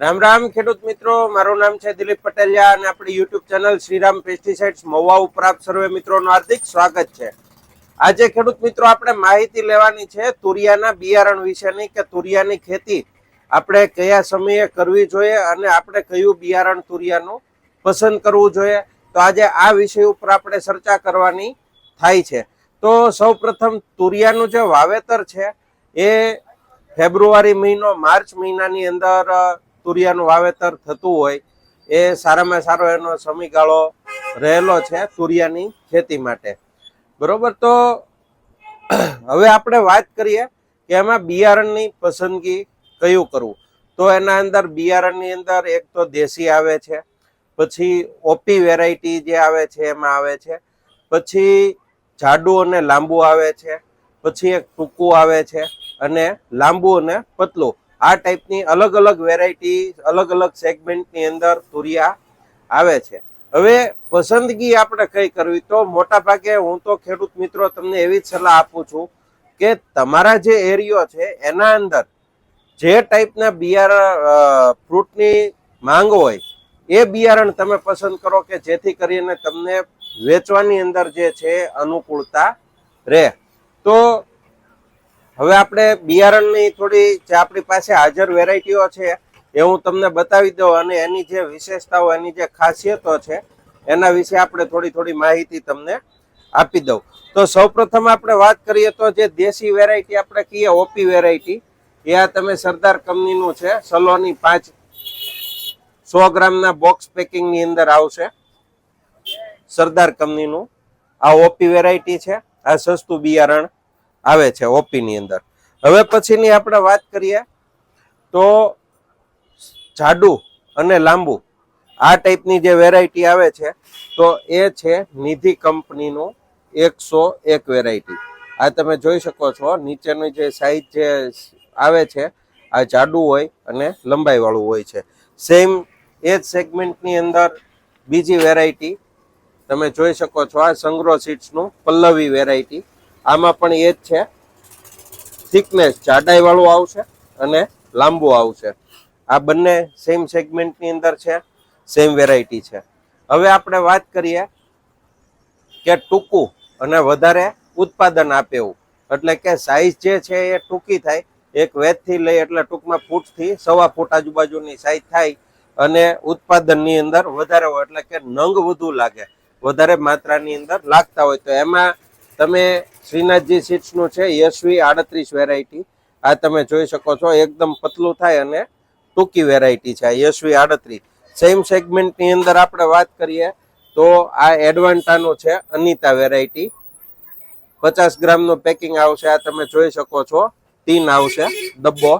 રામ રામ ખેડૂત મિત્રો, મારું નામ છે દિલીપ પટેલિયા અને આપણી YouTube channel Shriram pesticides Mahuva ઉપર આપ સર્વે મિત્રોનું હાર્દિક સ્વાગત છે. આજે ખેડૂત મિત્રો, આપણે માહિતી લેવાની છે તુરિયાના બિયારણ વિશેની કે તુરિયાની ખેતી આપણે કયા સમયે કરવી જોઈએ અને આપણે કયું બિયારણ તુરિયાનું પસંદ કરવું જોઈએ. તો આજે આ વિષય ઉપર આપણે ચર્ચા કરવાની થાય છે. તો સૌ પ્રથમ તુરિયાનું જે વાવેતર છે, એ ફેબ્રુઆરી મહિનો, માર્ચ મહિનાની અંદર તુરિયાનું વાવેતર થતું હોય, એ સારામાં સારો એનો સમયગાળો રહેલો છે તુરિયાની ખેતી માટે. બરોબર? તો હવે આપણે વાત કરીએ કે એમાં બિયારણની પસંદગી કયું કરવું? તો એના અંદર બિયારણની અંદર એક તો દેશી આવે છે, પછી ઓપી વેરાયટી જે આવે છે એમાં આવે છે, પછી જાડું અને લાંબુ આવે છે, પછી એક ટૂંકું આવે છે અને લાંબુ અને પતલું. આ ટાઈપની અલગ અલગ વેરાયટી અલગ અલગ સેગમેન્ટની અંદર તુરિયા આવે છે. હવે પસંદગી આપણે કઈ કરવી? તો મોટા ભાગે હું તો ખેડૂત મિત્રો તમને એવી જ સલાહ આપું છું કે તમારા જે એરિયો છે, એના અંદર જે ટાઈપના બિયારણ ફ્રૂટની માંગ હોય, એ બિયારણ તમે પસંદ કરો કે જેથી કરીને તમને વેચવાની અંદર જે છે, અનુકૂળતા રહે. તો હવે આપણે બિયારણની થોડી જે આપણી પાસે હાજર વેરાયટીઓ છે, એ હું તમને બતાવી દઉં અને એની જે વિશેષતાઓ, એની જે ખાસિયતો છે, એના વિશે આપણે થોડી થોડી માહિતી તમને આપી દઉં. તો સૌપ્રથમ આપણે વાત કરીએ તો જે દેશી વેરાયટી આપણે કહીએ, ઓપી વેરાયટી, એ આ તમે સરદાર કંપનીનું છે, સલોની પાંચ સો ગ્રામના બોક્સ પેકિંગની અંદર આવશે. સરદાર કંપનીનું આ ઓપી વેરાયટી છે, આ સસ્તું બિયારણ. આવે છે ઓપી ની અંદર. હવે પછીની આપણે વાત કરીએ તો જાડુ અને લાંબુ, આ ટાઈપની જે વેરાયટી આવે છે, તો એ છે નિધિ કંપનીનું એકસો એક વેરાયટી આ તમે જોઈ શકો છો, નીચેની જે સાઈઝ જે આવે છે, આ જાડુ હોય અને લંબાઈ વાળું હોય છે. સેમ એ જ સેગમેન્ટની અંદર બીજી વેરાયટી તમે જોઈ શકો છો આ સંગ્રો સીટ્સનું પલ્લવી વેરાયટી આમાં પણ એ જ છે. થિકનેસ જાડાઈ વાળું આવશે અને લાંબુ આવશે. આ બંને સેમ સેગમેન્ટની અંદર છે સેમ વેરાયટી છે. હવે આપણે વાત કરીએ કે ટૂંકું અને વધારે ઉત્પાદન આપે એવું. એટલે કે સાઈઝ જે છે એ ટૂંકી થાય. એક વેચથી લઈ એટલે ટૂંકમાં ફૂટથી સવા ફૂટ આજુબાજુની સાઈઝ થાય અને ઉત્પાદનની અંદર વધારે હોય એટલે કે નંગ વધુ લાગે. વધારે માત્રાની અંદર લાગતા હોય તો એમાં તમે શ્રીનાથજી સીટ્સનું છે, યશવી આડત્રીસ વેરાયટી આ તમે જોઈ શકો છો, એકદમ પતલું થાય અને ટૂંકી વેરાયટી છે, આ યશવી આડત્રીસ. સેમ સેગમેન્ટની અંદર આપણે વાત કરીએ તો આ એડવાન્ટાનું છે, અનિતા વેરાયટી પચાસ ગ્રામનું પેકિંગ આવશે, આ તમે જોઈ શકો છો, ટીન આવશે, ડબ્બો.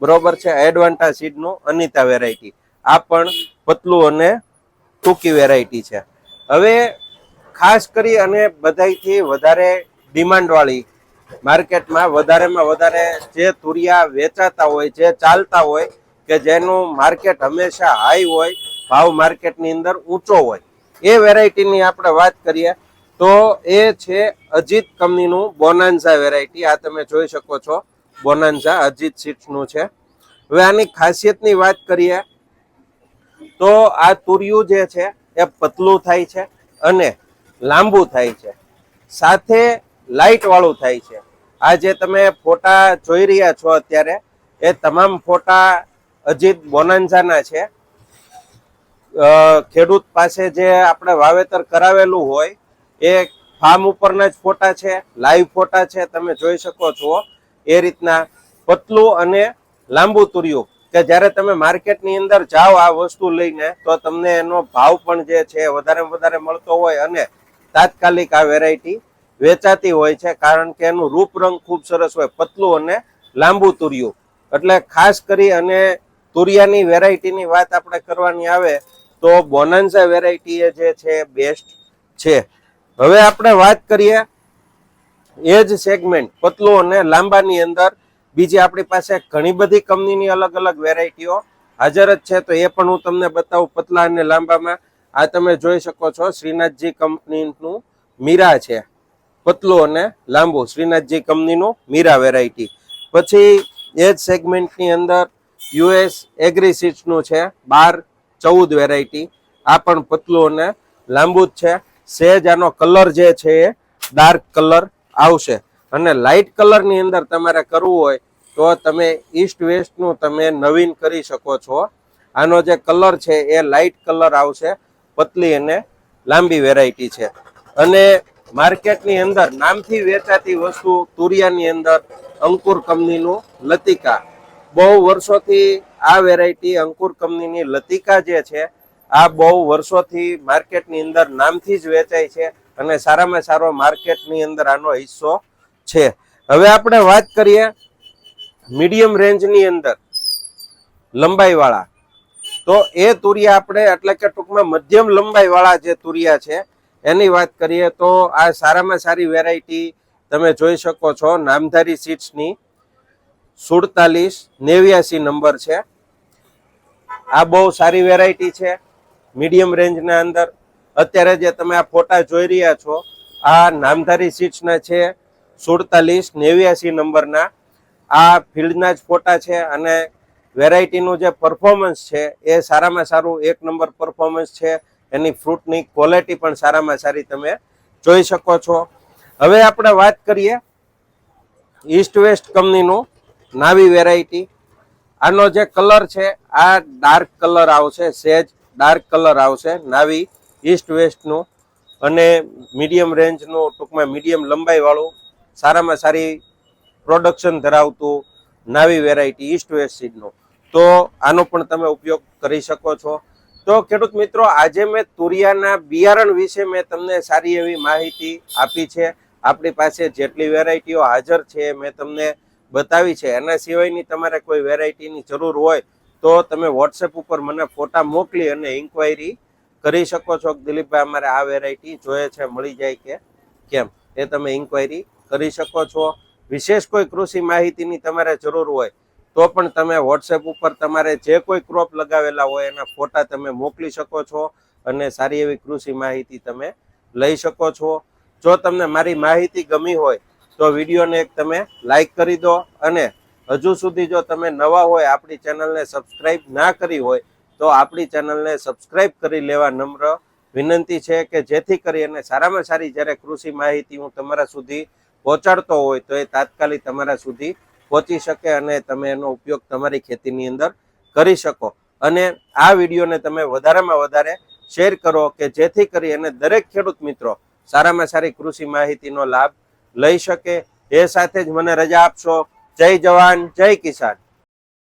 બરોબર છે એડવાન્ટા સીડનું અનિતા વેરાયટી આ પણ પતલું અને ટૂંકી વેરાયટી છે. હવે ખાસ કરી અને બધાયથી વધારે ડિમાન્ડ વાળી માર્કેટમાં વધારેમાં વધારે જે તુરિયા વેચાતા હોય, જે ચાલતા હોય, કે જેનું માર્કેટ હંમેશા હાઈ હોય, ભાવ માર્કેટની અંદર ઊંચો હોય, એ વેરાયટીની આપણે વાત કરીએ તો એ છે અજીત કંપનીનું બોનાન્ઝા વેરાયટી. આ તમે જોઈ શકો છો, બોનાન્ઝા અજીત સીટ્સનું છે. હવે આની ખાસિયતની વાત કરીએ તો આ તુરિયું જે છે, એ પતલું થાય છે અને લાંબુ થાય છે. સાથે લાઇટ વાળું થાય છે. આ જે તમે ફોટા જોઈ રહ્યા છો અત્યારે, એ તમામ ફોટા અજીત બોનાન્ઝાના છે. ખેડૂત પાસે જે આપણે વાવેતર કરાવેલું હોય, એ ફાર્મ ઉપરના જ ફોટા છે લાઈવ ફોટા છે, તમે જોઈ શકો છો. એ રીતના પતલું અને લાંબુ તુર્યું, કે જ્યારે તમે માર્કેટની અંદર જાઓ આ વસ્તુ લઈને, તો તમને એનો ભાવ પણ જે છે વધારે વધારે મળતો હોય અને તાત્કાલિક આ વેરાયટી વેચાતી હોય છે કારણ કે એનું રૂપ રંગ ખૂબ સરસ હોય, પતલું અને લાંબુ તુર્યું. એટલે ખાસ કરી અને તુરિયાની વેરાયટીની વાત આપણે કરવાની આવે તો બોનન્સા વેરાયટી એ જે છે બેસ્ટ છે. હવે આપણે વાત કરીએ એ જ સેગમેન્ટ પતલું અને લાંબાની અંદર બીજી આપણી પાસે ઘણી બધી કંપનીની અલગ અલગ વેરાયટીઓ હાજર જ છે. તો એ પણ હું તમને બતાવું, પતલા અને લાંબામાં. આ તમે જોઈ શકો છો શ્રીનાથજી કંપનીનું મીરા છે. પતલું અને લાંબુ શ્રીનાથજી કંપનીનું મીરા વેરાયટી પછી એ જ સેગમેન્ટની અંદર યુએસ એગ્રી સીડ્સનું છે, બાર, ચૌદ વેરાયટી આ પણ પતલું અને લાંબુ જ છે. સેજ આનો કલર જે છે એ ડાર્ક કલર આવશે. અને લાઇટ કલરની અંદર તમારે કરવું હોય તો તમે ઈસ્ટ વેસ્ટનું તમે નવીન કરી શકો છો. આનો જે કલર છે એ લાઇટ કલર આવશે. પતલી અને લાંબી વેરાયટી છે. અને માર્કેટની અંદર નામથી વેચાતી વસ્તુ તુરિયાની અંદર અંકુર કંપનીનું લતિકા. બહુ વર્ષોથી આ વેરાયટી અંકુર કંપનીની લતિકા જે છે, આ બહુ વર્ષોથી માર્કેટની અંદર નામથી જ વેચાય છે અને સારામાં સારો માર્કેટની અંદર આનો હિસ્સો છે. હવે આપણે વાત કરીએ મીડિયમ રેન્જની અંદર લંબાઈવાળા. તો એ તુરિયા આપણે એટલે કે ટૂંકમાં મધ્યમ લંબાઈવાળા જે તુરિયા છે, એની વાત કરીએ તો આ સારામાં સારી વેરાયટી તમે જોઈ શકો છો, નામધારી સીટ્સની સુડતાલીસ, નેવ્યાસી નંબર છે. આ બહુ સારી વેરાયટી છે મીડિયમ રેન્જના અંદર. અત્યારે જે તમે આ ફોટા જોઈ રહ્યા છો, આ નામધારી સીટ્સના છે, સુડતાલીસ, નેવ્યાસી નંબરના આ ફિલ્ડના જ ફોટા છે અને વેરાયટીનું જે પરફોર્મન્સ છે, એ સારામાં સારું એક નંબર પરફોર્મન્સ છે. એની ફ્રૂટની ક્વોલિટી પણ સારામાં સારી તમે જોઈ શકો છો. હવે આપણે વાત કરીએ ઈસ્ટ વેસ્ટ કંપનીનું નાવી વેરાયટી આનો જે કલર છે, આ ડાર્ક કલર આવશે સેજ ડાર્ક કલર આવશે નાવી ઈસ્ટ વેસ્ટનું અને મીડિયમ રેન્જનું ટૂંકમાં મીડિયમ લંબાઈવાળું સારામાં સારી પ્રોડક્શન ધરાવતું નાવી વેરાયટી ઈસ્ટ વેસ્ટ સીડનું તો આનો પણ તમે ઉપયોગ કરી શકો છો. તો ખેડૂત મિત્રો, આજે મેં તુરિયાના બિયારણ વિશે મેં તમને સારી એવી માહિતી આપી છે. આપણી પાસે જેટલી વેરાયટીઓ હાજર છે મેં તમને બતાવી છે. એના સિવાયની તમારે કોઈ વેરાયટીની જરૂર હોય તો તમે વોટ્સએપ ઉપર મને ફોટા મોકલી અને ઇન્ક્વાયરી કરી શકો છો કે દિલીપભાઈ અમારે આ વેરાયટી જોઈએ છે, મળી જાય કે કેમ? એ તમે ઇન્ક્વાયરી કરી શકો છો. વિશેષ કોઈ કૃષિ માહિતીની તમારે જરૂર હોય તો પણ તમે વોટ્સએપ ઉપર તમારે જે કોઈ ક્રોપ લગાવેલા હોય એના ફોટા તમે મોકલી શકો છો અને સારી એવી કૃષિ માહિતી તમે લઈ શકો છો. જો તમને મારી માહિતી ગમી હોય તો વિડીયોને એક તમે લાઈક કરી દો અને હજુ સુધી જો તમે નવા હોય આપણી ચેનલને સબસ્ક્રાઈબ ના કરી હોય તો આપણી ચેનલને સબસ્ક્રાઈબ કરી લેવા નમ્ર વિનંતી છે કે જેથી કરી અને સારામાં સારી જ્યારે કૃષિ માહિતી હું તમારા સુધી પહોંચાડતો હોય તો એ તાત્કાલિક તમારા સુધી પહોંચી શકે અને તમે એનો ઉપયોગ તમારી ખેતીની અંદર કરી શકો. અને આ વિડીયોને તમે વધારેમાં વધારે શેર કરો કે જેથી કરી અને દરેક ખેડૂત મિત્રો સારામાં સારી કૃષિ માહિતીનો લાભ લઈ શકે. એ સાથે જ મને રજા આપશો. જય જવાન, જય કિસાન.